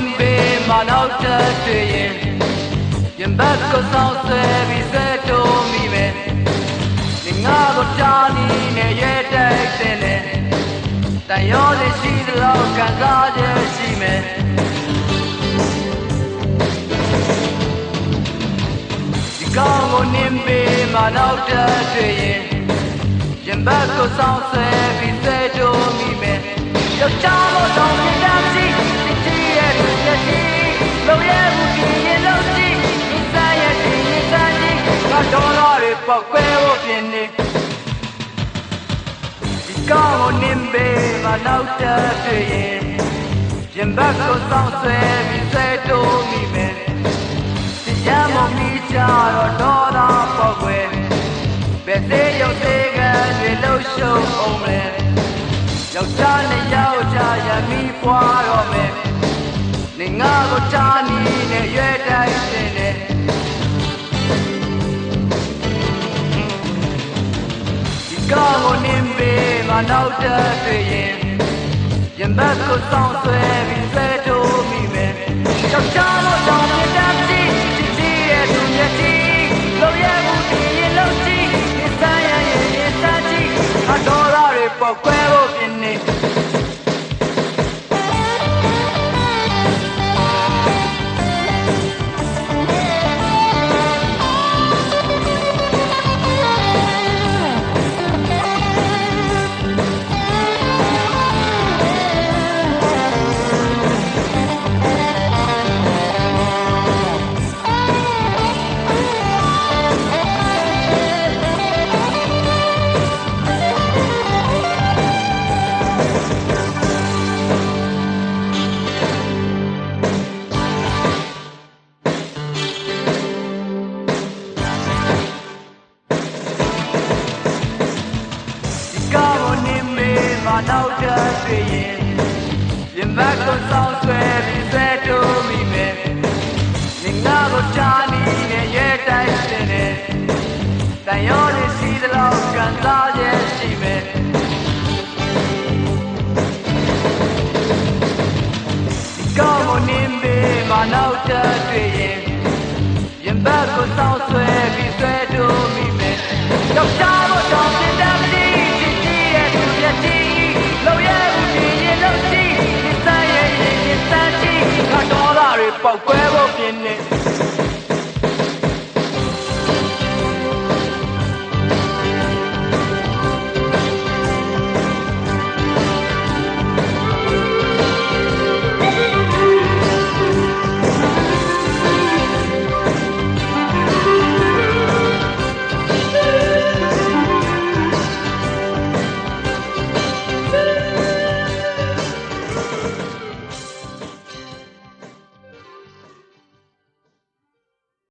နင်းပေးမနောက်တတ်တွေ့ရင်ရင်ဘတ်ကိုစောင်းဆွဲပြီးစဲတိုးမိမယ်ဒီငါကိုတားနီနဲ့ရဲတိုက်တဲ့နဲ့တန်ရောလေးရှိသလောက်ခံစားချက်ရှိမယ်ဒီကောင်ကိုနင်းပေးမနောက်တတ်တွေ့ရင်ရင်ဘတ်ကိုစောင်းဆွဲပြီးစဲတိုးမိမယ်ယောက်ျားမို့တော့မြင်တ ပောက်ကွဲဖို့ပြင်းနေဒီကောင်ကိုနင်းပေးမနောက်တတ်တွေ့ရင်ရင်ဘတ်ကိုစောင်းဆွဲပြီးစဲတိုးမိမယ်တရားမမီကြတော့တော်တော်ပောက်ကွဲဘယ်သေးရုပ်သေးကတွေလှုပ်ရှုပ်အောင်လဲယောက်ျားနဲ့ယောက်ျားရမီပွားတော့မယ်နေငါကို နောက်တတ်တွေ့ရင်ရင်ဘတ်ကိုစောင်းဆွဲပြီးဆွဲတိုးမိမယ်ယောက်ျားလို့တောင်းပြတတ်စီချစ်ချီရဲ့သူမျက်ကြီးလို့ရဘူးဒီရင်လို့ရှိဒီဆိုင်ရဲ့ရင်စားကြည့်အတော်ရတွေပေါက်ကွဲဖို့ပြင်းနေ မေးမနောက်တတ်တွေ့ရင်ရင်ဘတ်ကိုစောင်းဆွဲပြီးဆွဲတိုးမိမယ်နေငါကိုချာနီနဲ့ရဲတိုက်တဲ့နဲ့တန်ရောလေးစီးသလောက်ကန်စားရဲ့ရှိမယ်ဒီကောင်ကိုနင်းမေးမနောက်တတ်တွေ့ရင်ရင်ဘတ်ကိုစောင်းဆွဲပြီးဆွဲတိုး ပောက်ကွဲဖို့ပြင်းနေ